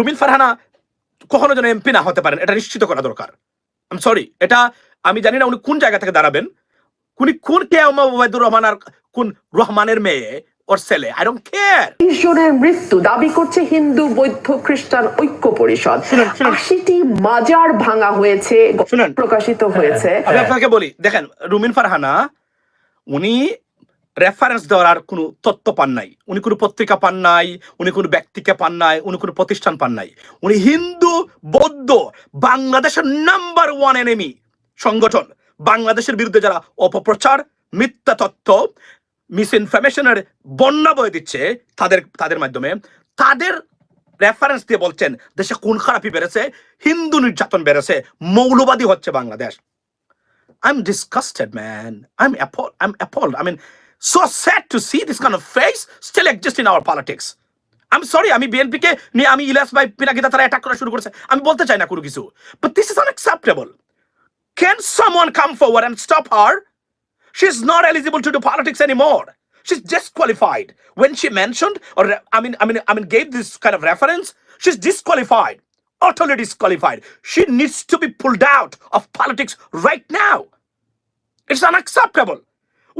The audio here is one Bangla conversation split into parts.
রুমিন ফারহানা কখনো যেন এমপি না হতে পারেন এটা নিশ্চিত করা দরকার। আম সরি এটা আমি জানি না উনি কোন জায়গা থেকে দাঁড়াবেন। উনি কোন কে ওবায়দুর রহমান আর কোন রহমানের মেয়ে ওর ছেলে? আই ডোন্ট কেয়ার জনের মৃত্যু দাবি করছে হিন্দু বৌদ্ধ খ্রিস্টান ঐক্য পরিষদ। আশিটি মাজার ভাঙা হয়েছে প্রকাশিত হয়েছে। আমি আপনাকে বলি দেখেন রুমিন ফারহানা উনি রেফারেন্স দেওয়ার আর কোনো তত্ত্ব পান নাই উনি কোনো পত্রিকা পান নাই উনি কোনো ব্যক্তিকে পান নাই উনি কোনো প্রতিষ্ঠান পান নাই উনি হিন্দু বৌদ্ধ বাংলাদেশের নাম্বার ওয়ান এনেমি সংগঠন বাংলাদেশের বিরুদ্ধে যারা অপপ্রচার মিথ্যা তথ্য মিস ইনফরমেশনের বন্যা বয়ে দিচ্ছে তাদের তাদের মাধ্যমে তাদের রেফারেন্স দিয়ে বলছেন দেশে কোন খারাপি বেড়েছে হিন্দু নির্যাতন বেড়েছে মৌলবাদী হচ্ছে Bangladesh I am I'm disgusted, man. I'm appalled. I'm appalled. I mean, so sad to see this kind of face still exist in our politics. I'm sorry, আমি বিএনপিকে নিয়ে আমি ইলিয়াস ভাই পিনাকিদা তারা অ্যাটাক করা শুরু করেছে আমি বলতে চাই না কোনো কিছু but this is unacceptable can someone come forward and stop her She is not eligible to do politics anymore. She's disqualified. When she mentioned, or I mean, I mean, I mean, gave this kind of reference, she's disqualified, utterly disqualified. She needs to be pulled out of politics right now. It's unacceptable.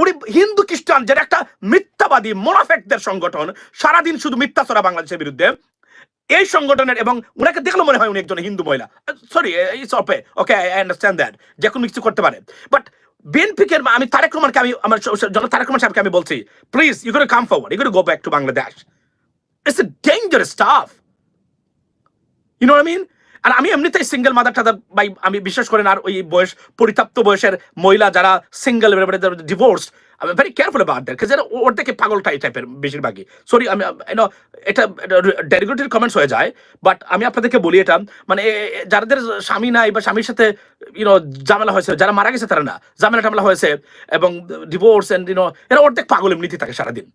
উনি হিন্দু খ্রিস্টান, যেটা একটা মিথ্যাবাদী মোনাফেকদের সংগঠন। সারাদিন শুধু মিথ্যা চড়া বাংলাদেশের বিরুদ্ধে। এই সংগঠনের এবং উনাকে দেখলে মনে হয় উনি একজন হিন্দু মহিলা। সরি ইটস অপে ওকে আই আন্ডারস্ট্যান্ড দ্যাট যে কোনো কিছু করতে পারে। বাট বিএনপিকে আমি তারেক রহমানকে আমি, আমার জন তারেক রহমান সাহেবকে আমি বলছি please you got come forward you got go back to Bangladesh it's a dangerous stuff you know I mean আর আমি এমনিতেই সিঙ্গেল মাদার টাদার বাই আমি বিশ্বাস করেন, আর ওই বয়স পরিতাপ্ত বয়সের মহিলা যারা সিঙ্গেল ডিভোর্স আমি ভেরি কেয়ারফুল অ্যাবাউট দ্যাট কারণ ওর থেকে পাগল টাই টাইপের বেশিরভাগই। সরি আমি ইউনো এটা ডেরিগেটিভ কমেন্টস হয়ে যায় বাট আমি আপনাদেরকে বলি এটা মানে যাদের স্বামী নাই বা স্বামীর সাথে ইউনো ঝামেলা হয়েছে, যারা মারা গেছে তারা না ঝামেলা টামেলা হয়েছে, এবং ডিভোর্স এন্ড ইউনো এরা অর্ধেক পাগল এমনিতে থাকে সারাদিন।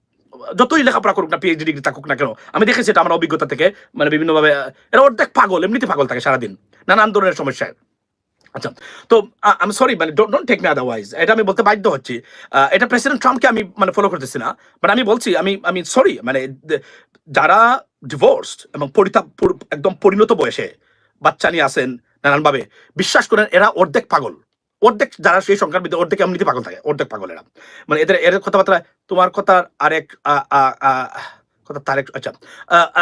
যতই লেখাপড়া করুক না পিএইচডি ডিগ্রি থাকুক না কেন, আমি দেখেছি এটা আমার অভিজ্ঞতা থেকে মানে বিভিন্নভাবে, এরা অর্ধেক পাগল এমনিতে পাগল থাকে সারাদিন, নানান ধরনের সমস্যায়। আচ্ছা তো আমি সরি মানে ডোন্ট টেক মি আদারওয়াইজ এটা আমি বলতে বাধ্য হচ্ছি। এটা প্রেসিডেন্ট ট্রাম্পকে আমি মানে ফলো করতেছি না বাট আমি বলছি, আমি আমি সরি মানে যারা ডিভোর্সড এবং পরিতাপ একদম পরিণত বয়সে বাচ্চা নিয়ে আসেন নানানভাবে, বিশ্বাস করেন এরা অর্ধেক পাগল। অর্ধেক যারা সেই সংখ্যার ভিতরে, অর্ধেক এমনিতে পাগল থাকে, অর্ধেক পাগল এরা মানে এদের এদের কথাবার্তা, তোমার কথার আরেক কথা তারেক আচ্ছা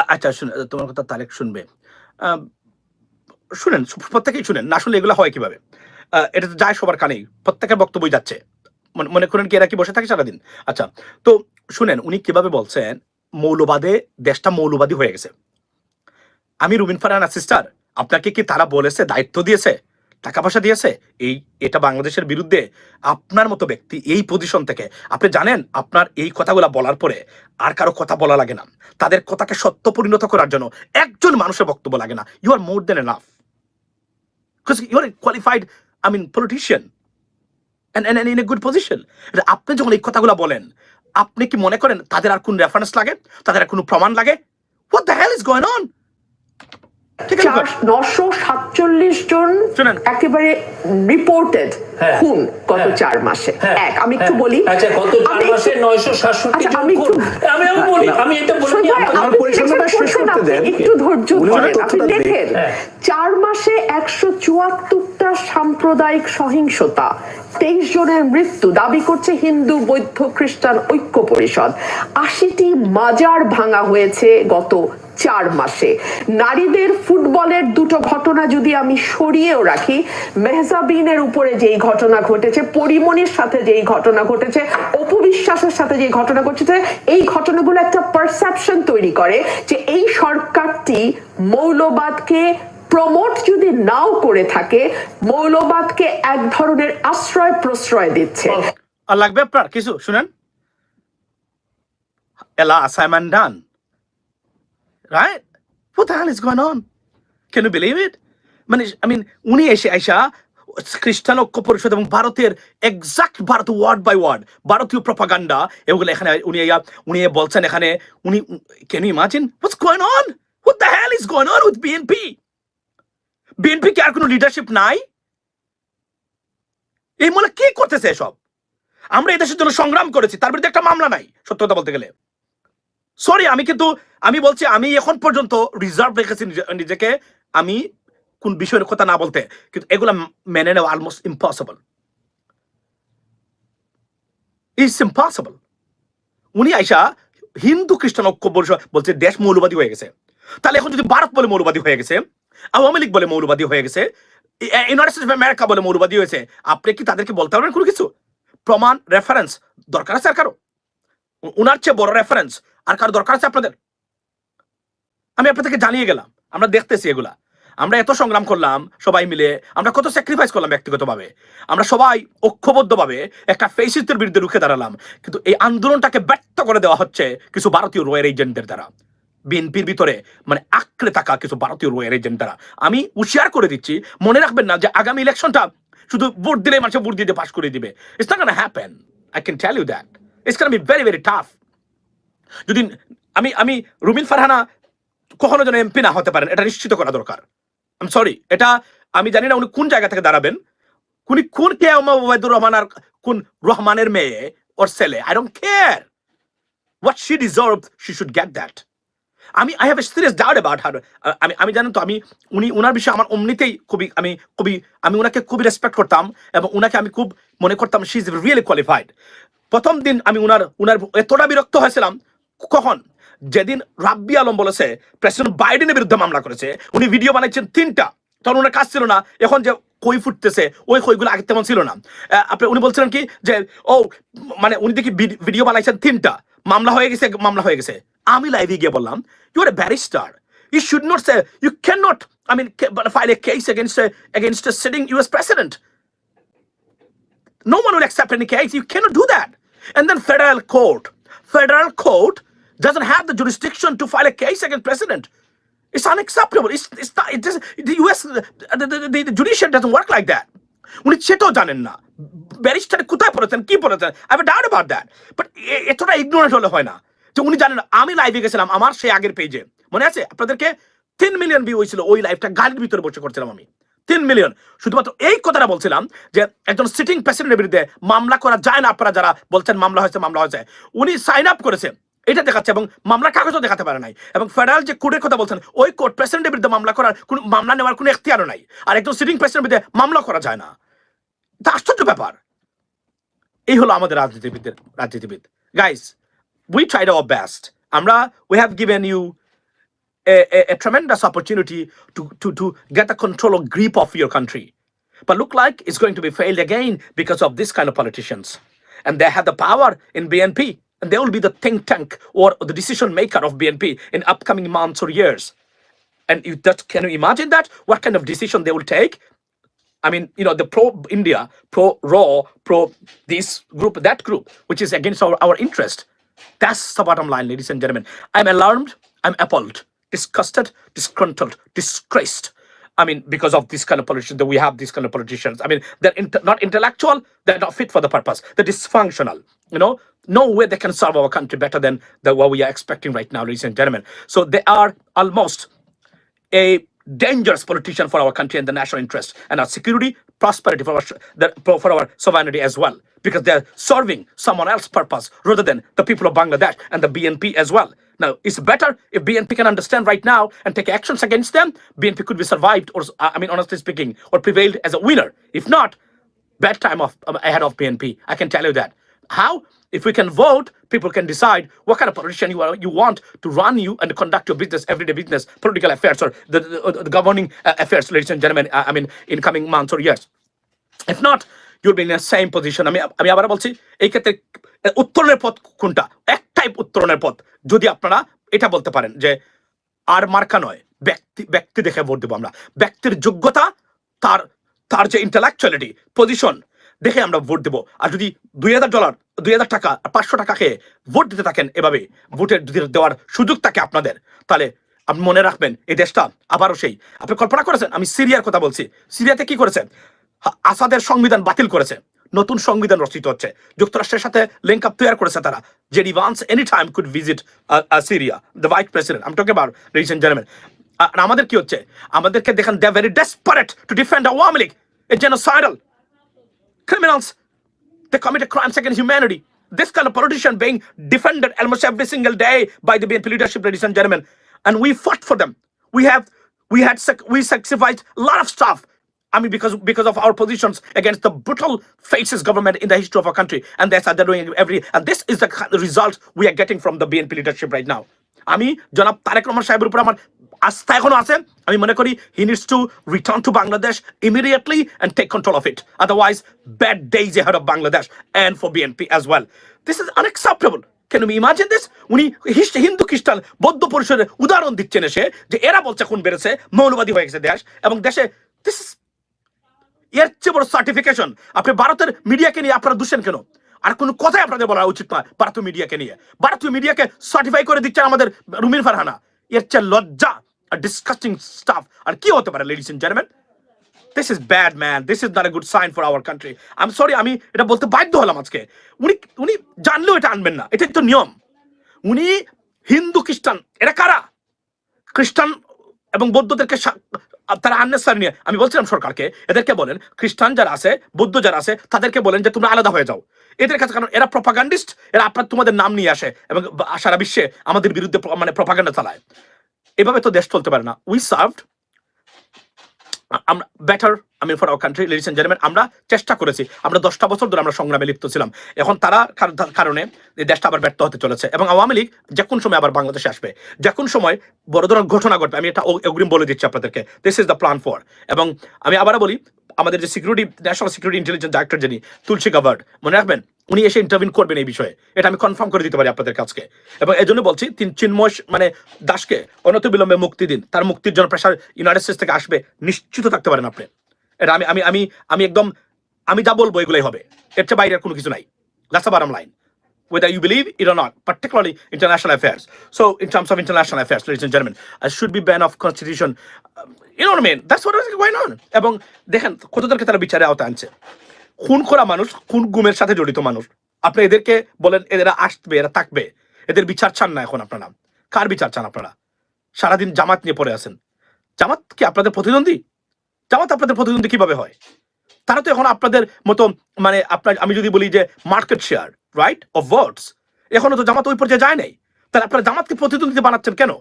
আচ্ছা শুনে, তোমার কথা তারেক শুনবে। শুনেন, প্রত্যেকেই শুনেন, না শুনলে এগুলো হয় কীভাবে? এটা তো যায় সবার কানেই, প্রত্যেকের বক্তব্যই যাচ্ছে। মনে- করেন কি এরা কি বসে থাকে সারাদিন? আচ্ছা তো শুনেন, উনি কীভাবে বলছেন, মৌলবাদে, দেশটা মৌলবাদী হয়ে গেছে। আমি রুবিন ফারহানা সিস্টার আপনাকে কি তারা বলেছে, দায়িত্ব দিয়েছে? টাকা পয়সা দিয়েছে এই এটা বাংলাদেশের বিরুদ্ধে আপনার মতো ব্যক্তি এই পজিশন থেকে। আপনি জানেন আপনার এই কথাগুলো বলার পরে আর কারও কথা বলা লাগে না। তাদের কথাকে সত্য পরিণত করার জন্য একজন মানুষের বক্তব্য লাগে না। You are more then enough I mean, politician and, and, and in a good position. আপনি যখন এই কথাগুলো বলেন আপনি কি মনে করেন তাদের আর কোন রেফারেন্স লাগে? তাদের আর কোনো প্রমাণ লাগে? What the hell is going on নশো সাতচল্লিশ জন একেবারে রিপোর্টেড হ্যাঁ, খুন গত হ্যাঁ, চার মাসে। হ্যাঁ, এক আমি একটু। বলি আচ্ছা একটু- ধৈর্য। দেখেন। চার মাসে একশো চুয়াত্তরটা সাম্প্রদায়িক সহিংসতা তেইশ জনের মৃত্যু দাবি করছে হিন্দু বৌদ্ধ খ্রিস্টান ঐক্য পরিষদ। আশিটি মাজার ভাঙা হয়েছে গত চার মাসে। নারীদের ফুটবলের দুটো ঘটনা যদি আমি সরিয়েও রাখি, মেহজাবিনের উপরে যেই ঘটনা ঘটেছে পরিমণির সাথে যেই ঘটনা ঘটেছে অপবিশ্বাসের সাথে যেই ঘটনা ঘটেছে, এই ঘটনাগুলো একটা পারসেপশন তৈরি করে যে এই সরকারটি মৌলবাদকে প্রমোট যদি নাও করে থাকে, মৌলবাদকে এক ধরনের আশ্রয় প্রশ্রয় দিচ্ছে। আর লাগবে আপনার? কিছু শুনেন? এলা assignment done right What the hell is going on? Can you believe it? মানে আই মিন উনি এসে আইসা খ্রিস্টান ঐক্য পরিষদ এবং ভারতের এক্সাক্ট ভারত ওয়ার্ড বাই ওয়ার্ড ভারতীয় প্রপাগান্ডা এগুলো এখানে উনি উনি বলছেন এখানে, উনি you imagine what's going on what the hell is going on with BNP BNP কি আর কোনো লিডারশিপ নাই? এই মনে কি করতেছে এসব? আমরা এই দেশের জন্য সংগ্রাম করেছি, তার বিরুদ্ধে একটা মামলা নাই সত্য কথা বলতে গেলে। সরি আমি কিন্তু, আমি বলছি, আমি এখন পর্যন্ত রিজার্ভ রেখেছি নিজেকে, আমি কোন বিষয়ের কথা না বলতে, কিন্তু এগুলা মেনে নেওয়া অলমোস্ট ইম্পসিবল ইটস ইম্পসিবল উনি আইসা হিন্দু খ্রিস্টান ঐক্য পরিষদ বলছে দেশ মৌলবাদী হয়ে গেছে। তাহলে এখন যদি ভারত বলে মৌলবাদী হয়ে গেছে, আওয়ামী লীগ বলে মৌলবাদী হয়ে গেছে ইউনাইটেড স্টেটস অফ আমেরিকা বলে মৌলবাদী হয়েছে, আপনি কি তাদেরকে বলতে পারবেন কোনো কিছু? প্রমাণ রেফারেন্স দরকার আছে আর কারও? উনার চেয়ে বড় রেফারেন্স আর কারও দরকার আছে আপনাদের? আমি আপনাদেরকে জানিয়ে গেলাম, আমরা দেখতেছি এগুলা। আমরা এত সংগ্রাম করলাম, সবাই মিলে, আমরা কত স্যাক্রিফাইস করলাম ব্যক্তিগতভাবে। আমরা সবাই ঐক্যবদ্ধভাবে একটা ফেসিস্টের বিরুদ্ধে রুখে দাঁড়ালাম। কিন্তু এই আন্দোলনটাকে ব্যর্থ করে দেওয়া হচ্ছে কিছু ভারতীয় রয়ের এজেন্টদের দ্বারা। বিএনপির ভিতরে মানে আঁকড়ে থাকা কিছু ভারতীয় রয়ের এজেন্ট দ্বারা আমি উশিয়ার করে দিচ্ছি, মনে রাখবেন না যে আগামী ইলেকশনটা শুধু ভোট দিলে মানুষ ভোট দিয়ে পাস করে দিবে। It's not happen I can tell you that it's can be very very tough যদি আমি আমি রুমিন ফারহানা কখনো যেন এমপি না হতে পারেন, এটা নিশ্চিত করা দরকার। আম সরি এটা আমি জানি না উনি কোন জায়গা থেকে দাঁড়াবেন। উনি কোন কে ওবায়দুর রহমান আর কোন রহমানের মেয়ে, ওর ছেলে I don't care what she deserve she should get that আমি I have a serious doubt about her আমি আমি জানেন তো, আমি, উনি, উনার বিষয়ে আমার অমনিতেই খুবই, আমি খুবই, আমি উনাকে খুবই রেসপেক্ট করতাম এবং উনাকে আমি খুব মনে করতাম শি ইজ রিয়েলি কোয়ালিফাইড প্রথম দিন আমি উনার উনার এতটা বিরক্ত হয়েছিলাম কখন? যেদিন রাব্বি আলম বলেছে, প্রেসিডেন্ট বাইডেনের বিরুদ্ধে মামলা করেছে, উনি ভিডিও বানাইছেন তিনটা। তখন ওনার কাজ ছিল না, এখন যে কই ফুটতেছে, ওই কইগুলো আগে তেমন ছিল না। আপনি উনি বলছিলেন কি, যে, ও মানে উনি দেখি ভিডিও বানাইছেন তিনটা। মামলা হয়ে গেছে, মামলা হয়ে গেছে। আমি লাইভে গিয়ে বললাম you are a barrister you should not say you can not I mean file a case against against sitting US president No one will accept any case. You cannot do that. And then federal court. Federal court doesn't have the jurisdiction to file a case against president. It's unacceptable. It's, it's not, it doesn't, the US, the, the, the, the judiciary doesn't work like that. উনি সেটাও জানেন না। ব্যারিস্টার কোথায় পড়েছেন কি পড়েছেন? I doubt about that but এতটা ইগনোরেন্ট হলে হয় না। যে উনি জানেন আমি লাইভে গেছিলাম আমার সেই আগের পেজে মনে আছে? আপনাদেরকে তিন মিলিয়ন ভিউ হয়েছিল ওই লাইভটা গাড়ির ভিতরে বসে করছিলাম আমি। তিন মিলিয়ন শুধুমাত্র এই কথাটা বলছিলাম যে একজন সিটিং প্রেসিডেন্টের বিরুদ্ধে মামলা করা যায় না আপনারা যারা বলছেন মামলা হয়েছে মামলা হয়েছে। উনি সাইন আপ করেছে। এটা দেখাচ্ছে এবং মামলার কাগজও দেখাতে পারে নাই এবং ফেডারেল যে কোর্টের কথা বলছেন ওই কোর্ট প্রেসিডেন্টের বিরুদ্ধে মামলা করার কোনো মামলা নেওয়ার কোনো এখতিয়ারও নাই আর একজন সিটিং প্রেসিডেন্টের বিরুদ্ধে মামলা করা যায় না এটা আশ্চর্য ব্যাপার এই হলো আমাদের রাজনীতিবিদদের রাজনীতিবিদ guys we tried our best আমরা we have given you a, a, a tremendous opportunity to, to, to get the control or grip of your country. But look like it's going to be failed again because of this kind of politicians. And they have the power in BNP. And they will be the think tank or the decision maker of BNP in upcoming months or years. And that can you imagine that? What kind of decision they will take? I mean, you know, the pro India, pro raw, pro this group, that group, which is against our, our interest. That's the bottom line, ladies and gentlemen. I'm alarmed, I'm appalled, disgusted, disgruntled, disgraced. I mean, because of this kind of politicians, that we have these kind of politicians. I mean, they're int- not intellectual, they're not fit for the purpose, they're dysfunctional. You know, no way they can serve our country better than, than what we are expecting right now, ladies and gentlemen. So they are almost a dangerous politician for our country and the national interest and our security, prosperity for our, for our sovereignty as well. Because they're serving someone else's purpose rather than the people of Bangladesh and the BNP as well. Now, it's better if BNP can understand right now and take actions against them. BNP could be survived, or I mean, honestly speaking, or prevailed as a winner. If not, bad time of um, ahead of BNP. I can tell you that. How? If we can vote, people can decide what kind of politician you are, you want to run you and conduct your business, everyday business, political affairs, or the, the, the governing uh, affairs, ladies and gentlemen. uh, I mean, in coming months or years. If not, you'll be in the same position. আমি আমি আবার বলছি এই ক্ষেত্রে উত্তরণের পথ কোনটা একটাই উত্তরণের পথ যদি আপনারা এটা বলতে পারেন যে আর মার্কা নয় ব্যক্তি ব্যক্তি দেখে ভোট দেবো আমরা ব্যক্তির যোগ্যতা তার তার যে ইন্টালেকচুয়ালিটি পজিশন দেখে আমরা ভোট দেবো। আর যদি দুই হাজার ডলার দুই হাজার টাকা, পাঁচশো টাকাকে ভোট দিতে থাকেন এভাবে, ভোটের দেওয়ার সুযোগ থাকে আপনাদের, তাহলে আপনি মনে রাখবেন এই দেশটা আবারও সেই। আপনি কল্পনা করেছেন? আমি সিরিয়ার কথা বলছি। সিরিয়াতে কি করেছে? আসাদের সংবিধান বাতিল করেছে। নতুন সংবিধান রচিত হচ্ছে। যুক্তরাষ্ট্রের সাথে লিঙ্ক আপ তৈরি করেছে তারা। যে রিভান্স any time could visit Syria the vice president um টকে বার এন্ড জেন্টলম্যান আর আমাদের কি হচ্ছে? আমাদেরকে দেখেন they very desperate to defend Awami League a genocidal criminals they committed crimes against humanity this kind of politician being defended almost every single day by the BNP leadership, ladies and gentlemen. And we fought for them. We have, we had, sac- we sacrificed a lot of stuff. I mean, because because of our positions against the brutal fascist government in the history of our country, and that's how they're doing every. And this is the kind of result we are getting from the BNP leadership right now. আমি জনাব তারেক রহমান সাহেবের উপর আমার আস্থা এখনও আছে। আমি মনে করি he needs to return to Bangladesh immediately and take control of it otherwise bad days ahead of Bangladesh and for BNP as well this is unacceptable can imagine this উনি হিন্দু খ্রিস্টান, বৌদ্ধ পরিষদের উদাহরণ দিচ্ছেন এসে যে এরা বলছে খুন বেড়েছে, মৌলবাদী হয়ে গেছে দেশ এবং দেশে দিস এর চেয়ে বড় সার্টিফিকেশন আপনি ভারতের মিডিয়াকে নিয়ে আপনারা দুষেন কেন? আর কোনো কথাই আপনাদের বলা উচিত নয় ভারতীয় মিডিয়াকে নিয়ে। ভারতীয় মিডিয়াকে সার্টিফাই করে দিচ্ছে আমাদের রুমিন ফারহানা। এর চেয়ে লজ্জা। ডিসকাস্টিং স্টাফ আর কি হতে পারে ladies and gentleman this is bad man this is not a good sign for our country I am sorry আমি এটা বলতে বাধ্য হলাম আজকে। উনি উনি জানলেও এটা আনবেন না। এটাই তো নিয়ম। উনি হিন্দু, খ্রিস্টান, এরা কারা? খ্রিস্টান এবং বৌদ্ধদেরকে তারা আননেসারি নিয়ে আমি বলছিলাম সরকারকে, এদেরকে বলেন, খ্রিস্টান যারা আছে, বৌদ্ধ যারা আছে, তাদেরকে বলেন যে তোমরা আলাদা হয়ে যাও। এদের কাছে কারণ এরা প্রপাগান্ডিস্ট এরা আপনার তোমাদের নাম নিয়ে আসে এবং সারা বিশ্বে আমাদের বিরুদ্ধে মানে প্রপাগান্ডা চালায়। এভাবে তো দেশ চলতে পারে না। উই সার্ভড আমরা বেটার আমি for our country ladies and gentleman আমরা চেষ্টা করেছি। আমরা দশটা বছর ধরে আমরা সংগ্রামে লিপ্ত ছিলাম। এখন তারা কার- কারণে দেশটা আবার ব্যর্থ হতে চলেছে। এবং আওয়ামী লীগ যে কোন সময় আবার বাংলাদেশে আসবে, যে কোন সময় বড় ধরনের ঘটনা ঘটবে, আমি এটা অগ্রিম বলে দিচ্ছি আপনাদেরকে। This is the plan for এবং আমি আবারও বলি, আমাদের যে security national security intelligence director যিনি, তুলসী গাভার্ড মনে রাখবেন? উনি এসে ইন্টারভিউ করবেন এই বিষয়ে এটা আমি কনফার্ম করে দিতে পারি আপনাদের কাছকে এবং এই জন্য বলছি তিন চিন্ময় মানে দাসকে অনত বিলম্বে মুক্তি দিন তার মুক্তির জন্য প্রেশার ইউনাইটেড স্টেটস থেকে আসবে নিশ্চিত থাকতে পারেন আপনি এটা আমি আমি আমি আমি একদম আমি যা বলব এগুলোই হবে এর চেয়ে বাইরে কোনো কিছু নাই that's bottom line whether you believe it or not, particularly international affairs. So, in terms of international affairs, ladies and gentlemen, I should be ban of constitution. Um, you know what I mean? That's what is going on. এবং দেখেন কতদেরকে তারা বিচারে আওতা আনছে খুন করা মানুষ, খুন গুমের সাথে জড়িত মানুষ। আপনি এদেরকে বলেন এরা আসবে, এরা থাকবে। এদের বিচার চান না এখন আপনারা। কার বিচার চান আপনারা? সারাদিন জামাত নিয়ে পড়ে আছেন। জামাত কি আপনাদের প্রতিদ্বন্দ্বী? জামাত আপনাদের প্রতিদ্বন্দ্বী কীভাবে হয়? তারা তো এখন আপনাদের মতো মানে আপনার, আমি যদি বলি যে market share right of votes এখনও তো জামাত ওই পর্যায়ে যায় নাই। তাহলে আপনারা জামাতকে প্রতিদ্বন্দ্বী বানাচ্ছেন কেন?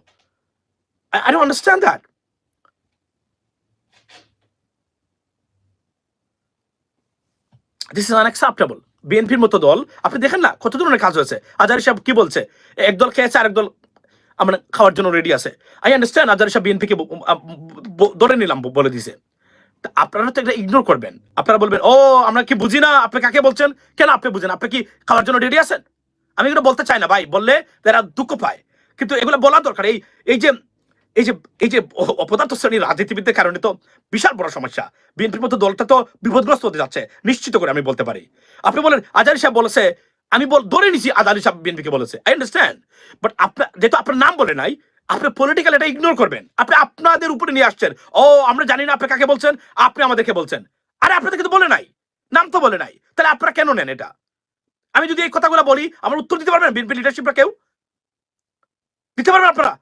I don't understand that this is unacceptable বিএনপির মতো দল, আপনি দেখেন না কত ধরনের কাজ হয়েছে। আজারি সাহেব কি বলছে? এক দল খেয়েছে, আরেক দল আমরা খাওয়ার জন্য রেডি আছে। আই আন্ডারস্ট্যান্ড আজারি সাহেব বিএনপিকে ধরে নিলাম বলে দিছে আপনারা তো এটা ইগনোর করবেন। আপনারা বলবেন, ও, আমরা কি বুঝি না? আপনি কাকে বলছেন? কেন আপনি বুঝেন? আপনি কি খাওয়ার জন্য রেডি আছেন? আমি এগুলো বলতে চাই না, ভাই। বললে তারা দুঃখ পায়। কিন্তু এগুলো বলা দরকার। এই এই যে এই যে এই যে অপদার্থ শ্রেণির রাজনীতিবিদদের কারণে তো বিশাল বড় সমস্যা। বিএনপির মতো দলটা তো বিপদগ্রস্ত হতে যাচ্ছে, নিশ্চিত করে আমি বলতে পারি। আপনি বলেন আজারি সাহেব বলেছে, আমি বল, ধরে নিছি আজারি সাহেব বিএনপিকে বলেছে। আই আন্ডারস্ট্যান্ড বাট আপনার যেহেতু আপনার নাম বলে নাই, আপনি পলিটিক্যাল এটা ইগনোর করবেন। আপনি আপনাদের উপরে নিয়ে আসছেন। ও, আমরা জানি না আপনি কাকে বলছেন, আপনি আমাদেরকে বলছেন। আরে আপনাদেরকে তো বলে নাই। নাম তো বলে নাই। তাহলে আপনারা কেন নেন এটা? আমি যদি এই কথাগুলো বলি, আমার উত্তর দিতে পারবেন বিএনপি লিডারশিপরা কেউ? দিতে পারবেন আপনারা?